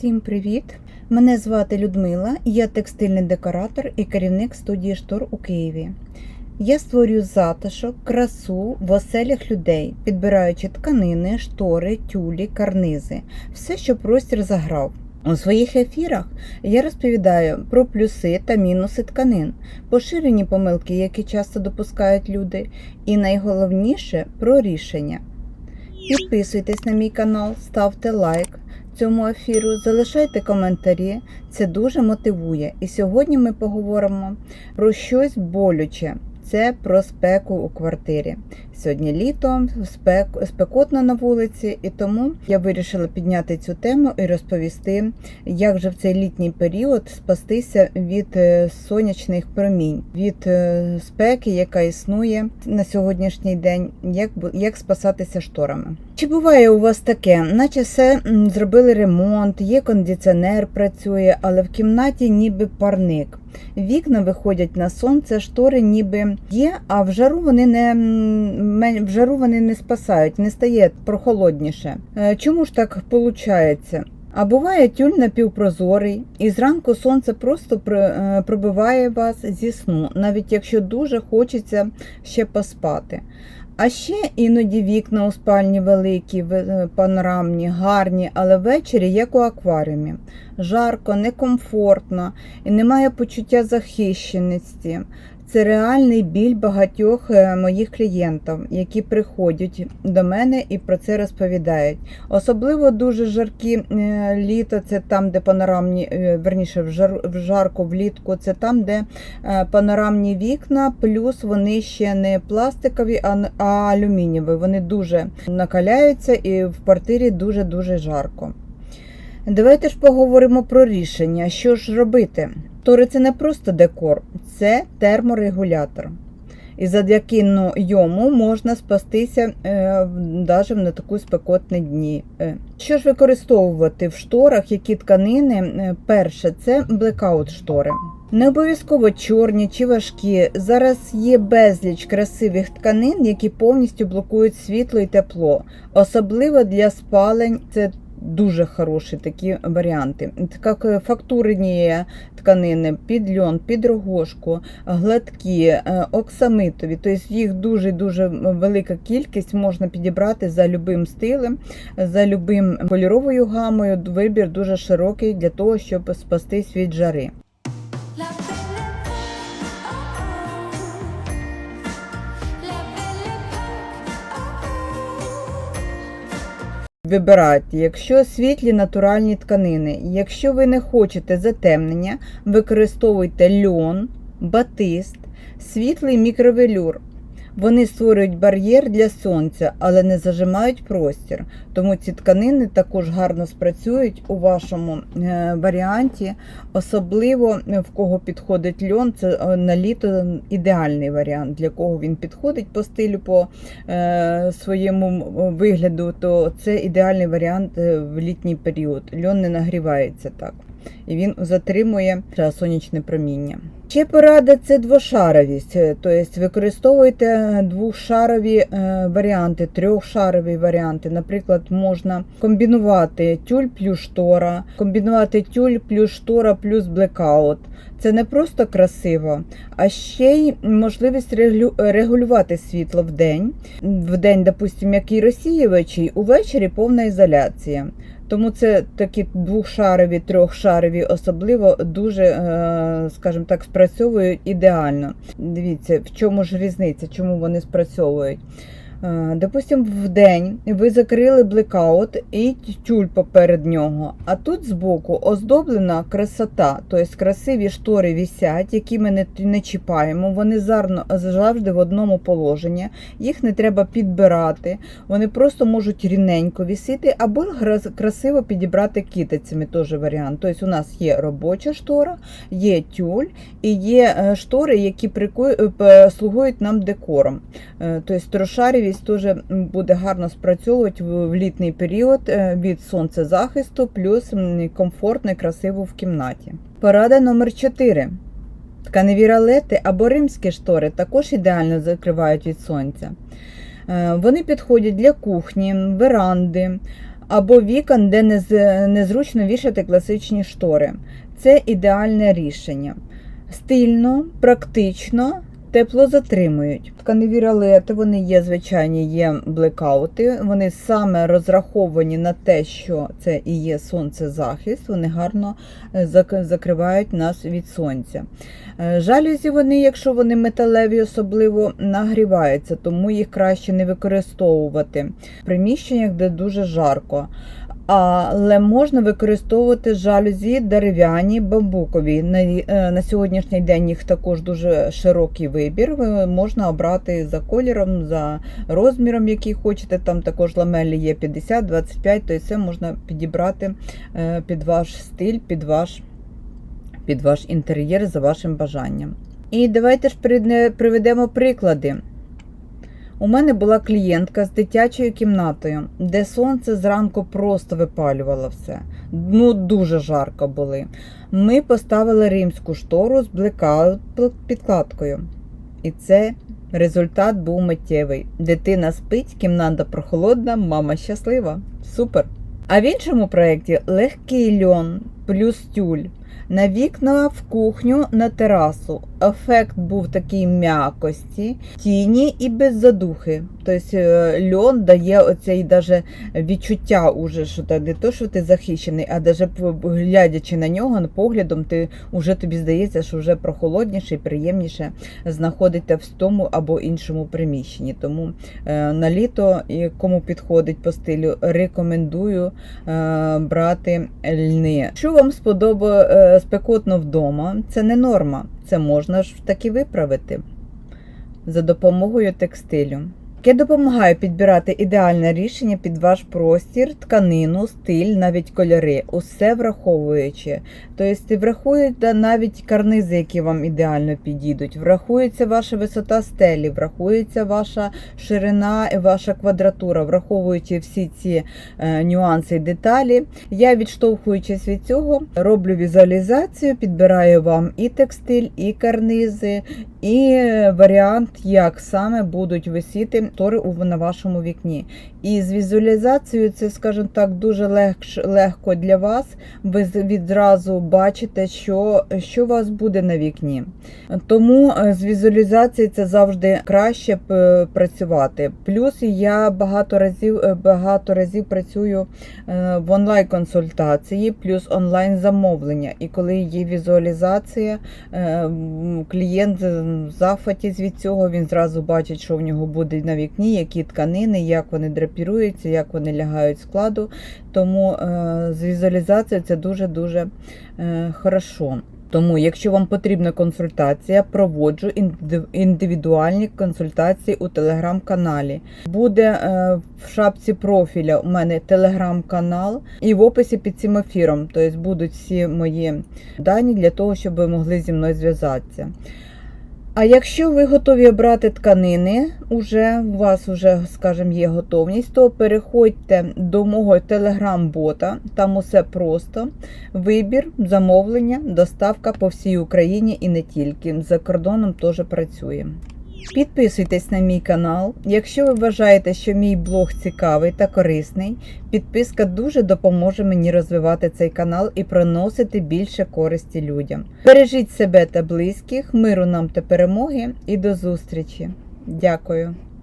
Всім привіт! Мене звати Людмила, я текстильний декоратор і керівник студії штор у Києві. Я створюю затишок, красу в оселях людей, підбираючи тканини, штори, тюлі, карнизи, все, що простір заграв. У своїх ефірах я розповідаю про плюси та мінуси тканин, поширені помилки, які часто допускають люди, і найголовніше про рішення. Підписуйтесь на мій канал, ставте лайк цьому ефіру, залишайте коментарі, це дуже мотивує. І сьогодні ми поговоримо про щось болюче. Це про спеку у квартирі. Сьогодні літо, спек, спекотно на вулиці, і тому я вирішила підняти цю тему і розповісти, як же в цей літній період спастися від е, сонячних промінь, від е, спеки, яка існує на сьогоднішній день, як, як спасатися шторами. Чи буває у вас таке, наче все зробили ремонт, є кондиціонер працює, але в кімнаті ніби парник. Вікна виходять на сонце, штори ніби є, а в жару вони не в жару вони не спасають, не стає прохолодніше. Е, Чому ж так виходить? А буває тюль напівпрозорий, і зранку сонце просто е, пробиває вас зі сну, навіть якщо дуже хочеться ще поспати. А ще іноді вікна у спальні великі, е, панорамні, гарні, але ввечері як у акваріумі. Жарко, некомфортно і немає почуття захищеності. Це реальний біль багатьох е, моїх клієнтів, які приходять до мене і про це розповідають. Особливо дуже жаркі е, літо, це там, де панорамні, е, верніше в жар, в жарко влітку, це там, де панорамні вікна, плюс вони ще не пластикові, а алюмінієві. Вони дуже накаляються і в квартирі дуже-дуже жарко. Давайте ж поговоримо про рішення, що ж робити. Тори це не просто декор, це терморегулятор. І завдяки ну, йому можна спастися е, навіть на таку спекотні дні. Е, Що ж використовувати в шторах, які тканини? Е, Перше, це блекаут штори. Не обов'язково чорні чи важкі. Зараз є безліч красивих тканин, які повністю блокують світло і тепло. Особливо для спалень це дуже хороші такі варіанти. Як е, фактурні тканини під льон, під рогошку, гладкі, е, оксамитові. Тобто їх дуже-дуже велика кількість можна підібрати за любим стилем, за любим кольоровою гамою. Вибір дуже широкий для того, щоб спастись від жари. Вибирайте, якщо світлі натуральні тканини. Якщо ви не хочете затемнення, використовуйте льон, батист, світлий мікровелюр. Вони створюють бар'єр для сонця, але не зажимають простір. Тому ці тканини також гарно спрацюють у вашому е, варіанті. Особливо е, в кого підходить льон, це е, на літо ідеальний варіант. Для кого він підходить по стилю, по своєму вигляду, то це ідеальний варіант в літній період. Льон не нагрівається так. І він затримує сонячне проміння. Ще порада це двошаровість, е, тобто використовуйте двохшарові е, варіанти, трьохшарові варіанти. Наприклад, можна комбінувати тюль плюс штора, комбінувати тюль плюс штора плюс блекаут. Це не просто красиво, а ще й можливість регулювати світло в день. В день, допустимо, який розсіювачий, увечері повна ізоляція. Тому це такі двохшарові, трьохшарові особливо дуже, е, скажімо так, спрацьовують ідеально. Дивіться, в чому ж різниця, чому вони спрацьовують. Допустим, в день ви закрили блекаут і тюль поперед нього, а тут збоку оздоблена красота, тобто красиві штори вісять, які ми не, не чіпаємо. Вони завжди в одному положенні, їх не треба підбирати, вони просто можуть рівненько вісити, або красиво підібрати китицями, теж варіант. Тобто у нас є робоча штора, є тюль і є е, штори, які е, слугують нам декором. Е, Тобто трошарівість теж м, буде гарно спрацьовувати в літній період е, від сонцезахисту, плюс комфортно і красиво в кімнаті. Порада номер 4. Тканеві ралети або римські штори також ідеально закривають від сонця. Е, Вони підходять для кухні, веранди, або вікон, де незручно вішати класичні штори. Це ідеальне рішення. Стильно, практично, тепло затримують. Тканеві ролети, вони є звичайні, є блекаути. Вони саме розраховані на те, що це і є сонцезахист. Вони гарно е, закривають нас від сонця. Е, Жалюзі вони, якщо вони металеві, особливо нагріваються, тому їх краще не використовувати в приміщеннях, де дуже жарко. Але можна використовувати жалюзі дерев'яні, бамбукові. На, е, на сьогоднішній день їх також дуже широкий вибір. Ви можна обрати за кольором, за розміром, який хочете. Там також ламелі є 50, 25, то це можна підібрати е, під ваш стиль, під ваш, під ваш інтер'єр за вашим бажанням. І давайте ж приведемо приклади. У мене була клієнтка з дитячою кімнатою, де сонце зранку просто випалювало все. Ну, дуже жарко були. Ми поставили римську штору з блекаут підкладкою. І це результат був миттєвий. Дитина спить, кімната прохолодна, мама щаслива. Супер! А в іншому проєкті легкий льон плюс тюль. На вікна в кухню на терасу. Ефект був такий м'якості, тіні і без задухи. Тобто е, льон дає оцей даже відчуття, уже, що та не то, що ти захищений, а даже глядячи на нього, поглядом, ти вже тобі здається, що вже прохолодніше і приємніше знаходиться в тому або іншому приміщенні. Тому е, на літо, кому підходить по стилю, рекомендую е, брати льни. Що вам сподобає е, спекотно вдома, це не норма. Це можна ж таки виправити за допомогою текстилю. Яке допомагає підбирати ідеальне рішення під ваш простір, тканину, стиль, навіть кольори, усе враховуючи. Тобто врахуєте навіть карнизи, які вам ідеально підійдуть. Врахується ваша висота стелі, врахується ваша ширина і ваша квадратура, враховуючи всі ці е, нюанси і деталі. Я, відштовхуючись від цього, роблю візуалізацію, підбираю вам і текстиль, і карнизи, і е, варіант, як саме будуть висіти тори у- на вашому вікні. І з візуалізацією це, скажімо так, дуже легш, легко для вас. Ви відразу бачите, що, що у вас буде на вікні. Тому е, з візуалізацією це завжди краще працювати. Плюс я багато разів, е, багато разів працюю е, в онлайн-консультації, плюс онлайн-замовлення. І коли є візуалізація, клієнт в захваті від цього, він зразу бачить, що в нього буде на вікні, які тканини, як вони драпіруються, як вони лягають складу. Тому е, з візуалізацією це дуже-дуже е, хорошо. Тому, якщо вам потрібна консультація, проводжу індивідуальні консультації у телеграм-каналі. Буде е, в шапці профіля у мене телеграм-канал і в описі під цим ефіром. Тобто будуть всі мої дані для того, щоб ви могли зі мною зв'язатися. А якщо ви готові обрати тканини, уже у вас вже, скажімо, є готовність, то переходьте до мого телеграм-бота, там усе просто. Вибір, замовлення, доставка по всій Україні і не тільки. За кордоном теж працює. Підписуйтесь на мій канал. Якщо ви вважаєте, що мій блог цікавий та корисний, підписка дуже допоможе мені розвивати цей канал і приносити більше користі людям. Бережіть себе та близьких, миру нам та перемоги і до зустрічі. Дякую.